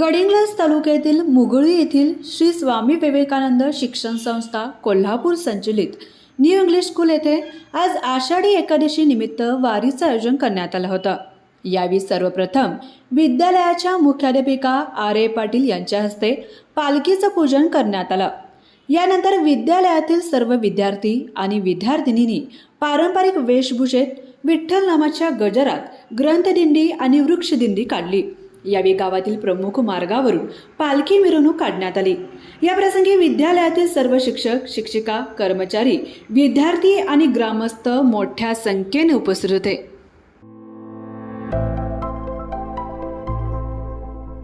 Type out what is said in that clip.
गडिंग्लज तालुक्यातील मुगळी येथील श्री स्वामी विवेकानंद शिक्षण संस्था कोल्हापूर संचलित. न्यू इंग्लिश स्कूल येथे आज आषाढी एकादशी निमित्त वारीचं आयोजन करण्यात आलं होतं. यावेळी सर्वप्रथम विद्यालयाच्या मुख्याध्यापिका आर ए पाटील यांच्या हस्ते पालखीचं पूजन करण्यात आलं. यानंतर विद्यालयातील सर्व विद्यार्थी आणि विद्यार्थिनींनी पारंपरिक वेशभूषेत विठ्ठल नामाच्या गजरात ग्रंथदिंडी आणि वृक्षदिंडी काढली. यावेळी गावातील प्रमुख मार्गावरून पालखी मिरवणूक काढण्यात आली. याप्रसंगी विद्यालयातील सर्व शिक्षक शिक्षिका कर्मचारी विद्यार्थी आणि ग्रामस्थ मोठ्या संख्येने उपस्थित होते.